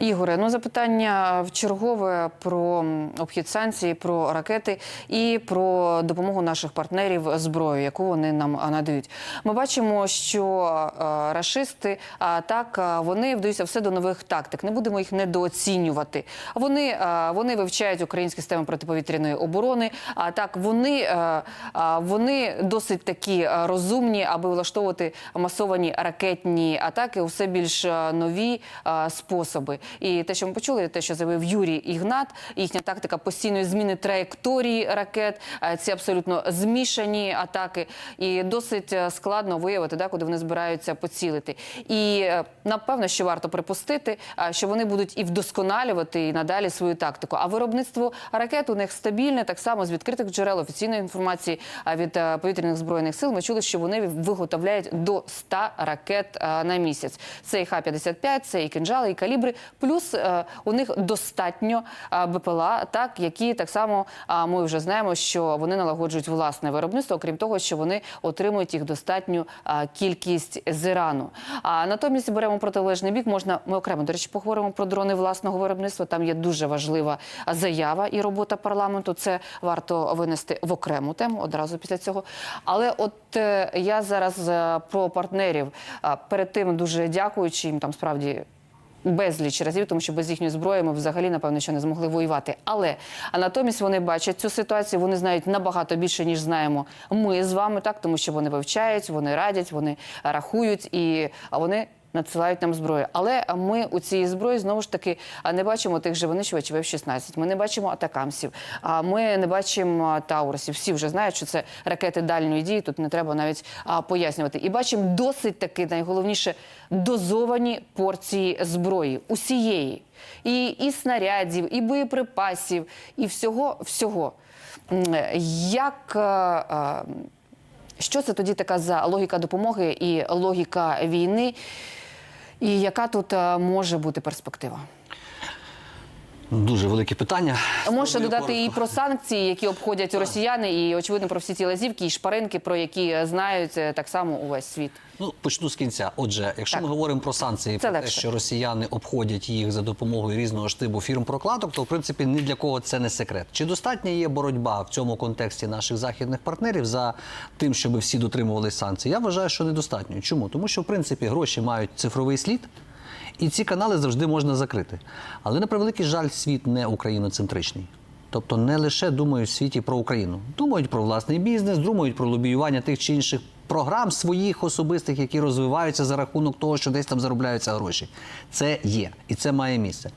Ігоре, ну запитання в чергове про обхід санкцій, про ракети і про допомогу наших партнерів зброю, яку вони нам надають. Ми бачимо, що рашисти так вони вдаються все до нових тактик. Не будемо їх недооцінювати. Вони, вони вивчають українські системи протиповітряної оборони. А так вони, вони досить такі розумні, аби влаштовувати масовані ракетні атаки у все більш нові способи. І те, що ми почули, те, що заявив Юрій Ігнат, їхня тактика постійної зміни траєкторії ракет, е, ці абсолютно змішані атаки, і досить е, складно виявити, да, куди вони збираються поцілити. І е, напевно, що варто припустити, що вони будуть і вдосконалювати і надалі свою тактику. А виробництво ракет у них стабільне, так само з відкритих джерел офіційної інформації від повітряних збройних сил. Ми чули, що вони виготовляють до 100 ракет на місяць. Це і Х-55, це і кинжали, і калібри. Плюс е, у них достатньо е, БПЛА, так які так само ми вже знаємо, що вони налагоджують власне виробництво, окрім того, що вони отримують їх достатню кількість з Ірану. А натомість беремо протилежний бік. Можна ми окремо до речі, поговоримо про дрони власного виробництва. Там є дуже важлива заява і робота парламенту. Це варто винести в окрему тему одразу після цього. Але от е, я зараз про партнерів перед тим дуже дякуючи їм там справді. Безліч разів, тому що без їхньої зброї ми взагалі напевно що не змогли воювати. Але а натомість вони бачать цю ситуацію. Вони знають набагато більше ніж знаємо ми з вами, так тому що вони вивчають, вони радять, вони рахують і вони. Надсилають нам зброю, але ми у цій зброї знову ж таки не бачимо тих же винищувачів F-16, Ми не бачимо атакамсів. А ми не бачимо а, таурусів. Всі вже знають, що це ракети дальньої дії. Тут не треба навіть пояснювати. І бачимо досить таки найголовніше дозовані порції зброї усієї, і, і снарядів, і боєприпасів, і всього всього. Як що це тоді така за логіка допомоги і логіка війни? І яка тут е, може бути перспектива? Дуже велике питання. Спробую додати і про санкції, які обходять росіяни, і очевидно про всі ці лазівки і шпаринки, про які е, знають е, так само увесь світ. Ну, почну з кінця. Отже, якщо Так. ми говоримо про санкції, Це про те, що росіяни обходять їх за допомогою різного штибу фірм прокладок, то в принципі ні для кого це не секрет. Чи достатня є боротьба в цьому контексті наших західних партнерів за тим, щоб всі дотримувалися санкцій? Я вважаю, що недостатньо. Чому? Тому що в принципі гроші мають цифровий слід. І ці канали завжди можна закрити. Але на превеликий жаль, світ не україноцентричний. Тобто не лише думають в світі про Україну, думають про власний бізнес, думають про лобіювання тих чи інших програм своїх особистих, які розвиваються за рахунок того, що десь там заробляються гроші. Це є і це має місце.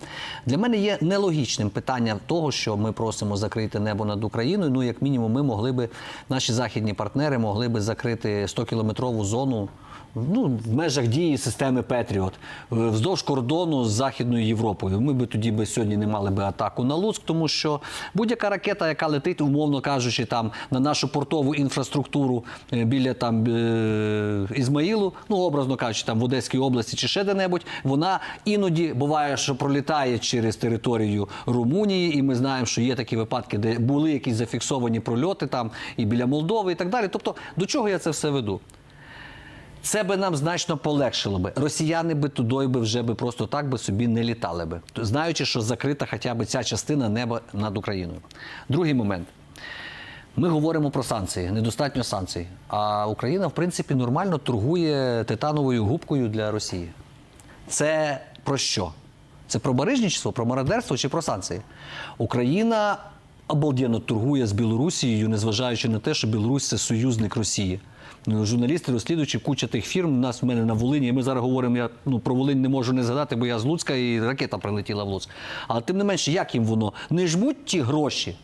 Для мене є нелогічним питання того, що ми просимо закрити небо над Україною. Ну, як мінімум, ми могли би, наші західні партнери могли би закрити 100-кілометрову зону ну, в межах дії системи Петріот е, вздовж кордону з Західною Європою. Ми би тоді би сьогодні не мали би атаку на Луцьк, тому що будь-яка ракета, яка летить, умовно кажучи, там на нашу портову інфраструктуру е, біля там е, Ізмаїлу, ну образно кажучи, там в Одеській області чи ще де-небудь, вона іноді буває, що пролітає через територію Румунії, і ми знаємо, що є такі випадки, де були якісь зафіксовані прольоти там і біля Молдови, і так далі. Тобто, до чого я це все веду? Це би нам значно полегшило би. Росіяни би туди би вже би просто так би собі не літали би, знаючи, що закрита хоча б ця частина неба над Україною. Другий момент. Ми говоримо про санкції, недостатньо санкцій. А Україна, в принципі, нормально торгує титановою губкою для Росії. Це про що? Це про барижничество, про мародерство чи про санкції? Україна обалденно торгує з Білорусією, незважаючи на те, що Білорусь це союзник Росії. Ну, Журналісти, розслідуючи куча тих фірм, у нас в мене на Волині, ми зараз говоримо, я ну, про Волинь не можу не згадати, бо я з Луцька і ракета прилетіла в Луцьк. Але тим не менше, як їм воно? Не жмуть ті гроші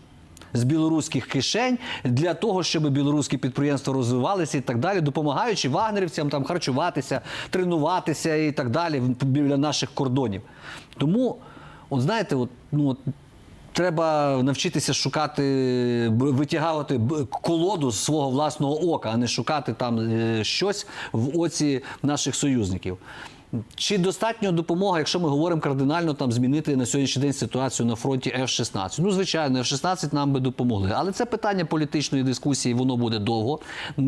з білоруських кишень для того, щоб білоруські підприємства розвивалися і так далі, допомагаючи вагнерівцям там харчуватися, тренуватися і так далі біля наших кордонів. Тому, от знаєте, от, ну, от, Треба навчитися шукати, витягувати колоду з свого власного ока, а не шукати там е, щось в оці наших союзників. Чи достатньо допомога, якщо ми говоримо кардинально там змінити на сьогоднішній день ситуацію на фронті F-16? Ну, звичайно, F-16 нам би допомогли. Але це питання політичної дискусії, воно буде довго.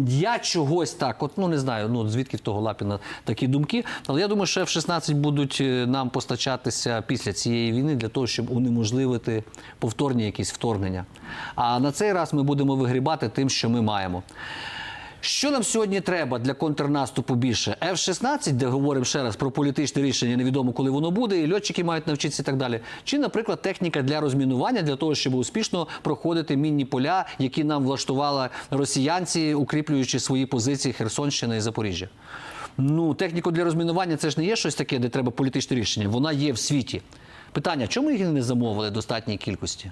Я чогось так, от ну не знаю, ну звідки в того Лапіна такі думки. Але я думаю, що F-16 будуть е, нам постачатися після цієї війни для того, щоб унеможливити повторні якісь вторгнення. А на цей раз ми будемо вигрібати тим, що ми маємо. Що нам сьогодні треба для контрнаступу більше? F-16, де говоримо ще раз про політичне рішення, невідомо коли воно буде, і льотчики мають навчитися і так далі. Чи, наприклад, техніка для розмінування для того, щоб успішно проходити мінні поля, які нам влаштували росіянці, укріплюючи свої позиції Херсонщина і Запоріжжя. Ну, техніку для розмінування це ж не є щось таке, де треба політичне рішення. Вона є в світі. Питання, чому їх не замовили в достатній кількості?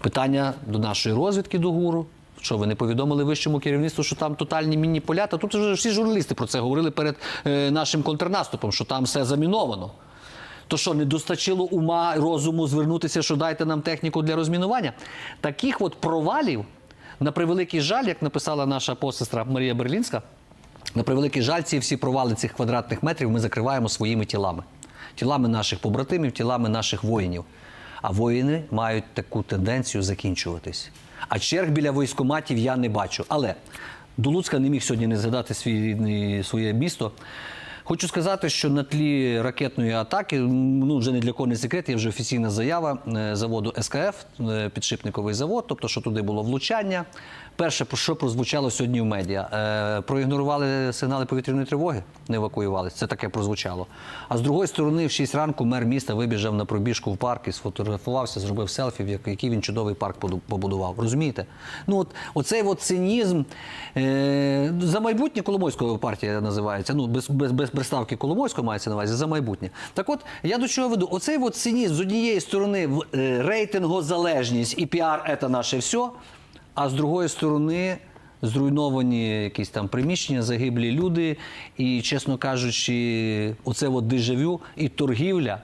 Питання до нашої розвідки до ГУРу. Що ви не повідомили вищому керівництву, що там тотальні мінні поля? Та тут вже всі журналісти про це говорили перед е, нашим контрнаступом, що там все заміновано. То що, не достачило ума розуму звернутися, що дайте нам техніку для розмінування? Таких от провалів, на превеликий жаль, як написала наша посестра Марія Берлінська, на превеликий жаль, ці всі провали цих квадратних метрів ми закриваємо своїми тілами. Тілами наших побратимів, тілами наших воїнів. А воїни мають таку тенденцію закінчуватись. А черг біля військоматів я не бачу. Але до Луцька не міг сьогодні не згадати свій рідний своє місто. Хочу сказати, що на тлі ракетної атаки, ну вже не для кого не секрет, є вже офіційна заява е, заводу СКФ, е, підшипниковий завод, тобто, що туди було влучання. Перше, про що прозвучало сьогодні в медіа, е, проігнорували сигнали повітряної тривоги, не евакуювалися. Це таке прозвучало. А з другої сторони, в 6 ранку мер міста вибіжав на пробіжку в парк і сфотографувався, зробив селфі, в як- який він чудовий парк побудував. Розумієте? Ну от оцей от цинізм за майбутнє Коломойського партія називається. Ну без, без, без приставки Коломойського мається на увазі за майбутнє. Так от я до чого веду? Оцей от цинізм з однієї сторони е, рейтингозалежність і піар це наше все. А з другої сторони, зруйновані якісь там приміщення, загиблі люди, і, чесно кажучи, оце от дежавю і торгівля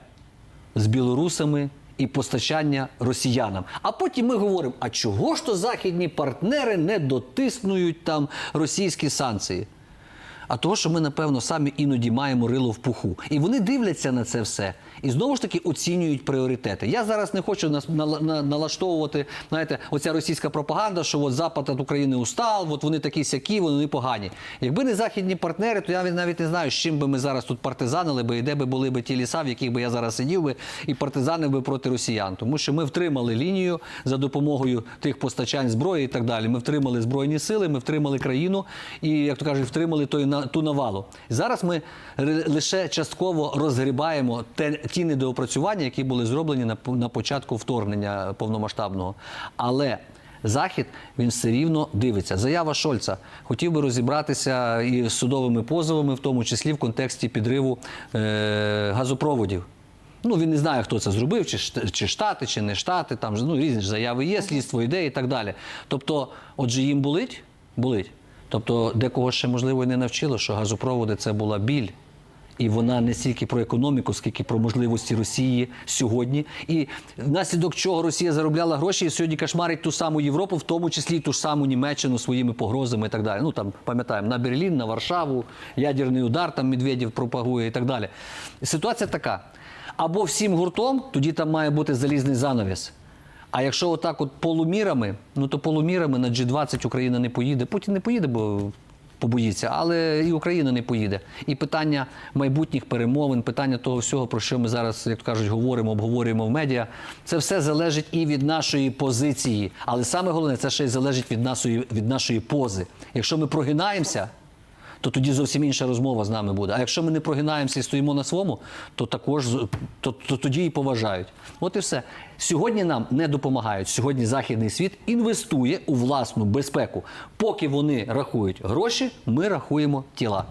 з білорусами і постачання росіянам. А потім ми говоримо: а чого ж то західні партнери не дотиснують там російські санкції? А того, що ми, напевно, самі іноді маємо рило в пуху. І вони дивляться на це все і знову ж таки оцінюють пріоритети. Я зараз не хочу нала- на- налаштовувати, знаєте, оця російська пропаганда, що от Запад від України устав, от вони такі сякі, вони погані. Якби не західні партнери, то я навіть не знаю, з чим би ми зараз тут партизанили би, і де би були би ті ліса, в яких би я зараз сидів би і партизанив би проти росіян. Тому що ми втримали лінію за допомогою тих постачань зброї і так далі. Ми втримали збройні сили, ми втримали країну і, як то кажуть, втримали той на ту навалу. Зараз ми лише частково розгрібаємо те, ті недоопрацювання, які були зроблені на, на початку вторгнення повномасштабного. Але Захід він все рівно дивиться. Заява Шольца хотів би розібратися і з судовими позовами, в тому числі в контексті підриву е, газопроводів. Ну, він не знає, хто це зробив, чи, чи Штати, чи не Штати, там ну, різні ж заяви є, слідство йде і так далі. Тобто, отже, їм болить? Болить. Тобто, декого ще, можливо, і не навчило, що газопроводи це була біль. І вона не стільки про економіку, скільки про можливості Росії сьогодні. І внаслідок чого Росія заробляла гроші і сьогодні кошмарить ту саму Європу, в тому числі і ту ж саму Німеччину своїми погрозами і так далі. Ну там пам'ятаємо на Берлін, на Варшаву, ядерний удар там Медведєв пропагує і так далі. Ситуація така: або всім гуртом, тоді там має бути залізний занавіс. А якщо отак, от полумірами, ну то полумірами на G20 Україна не поїде. Путін не поїде, бо побоїться, але і Україна не поїде. І питання майбутніх перемовин, питання того всього, про що ми зараз, як кажуть, говоримо, обговорюємо в медіа, це все залежить і від нашої позиції. Але саме головне, це ще й залежить від нашої, від нашої пози. Якщо ми прогинаємося, то тоді зовсім інша розмова з нами буде. А якщо ми не прогинаємося і стоїмо на своєму, то також то, то тоді і поважають. От і все. Сьогодні нам не допомагають. Сьогодні західний світ інвестує у власну безпеку. Поки вони рахують гроші, ми рахуємо тіла.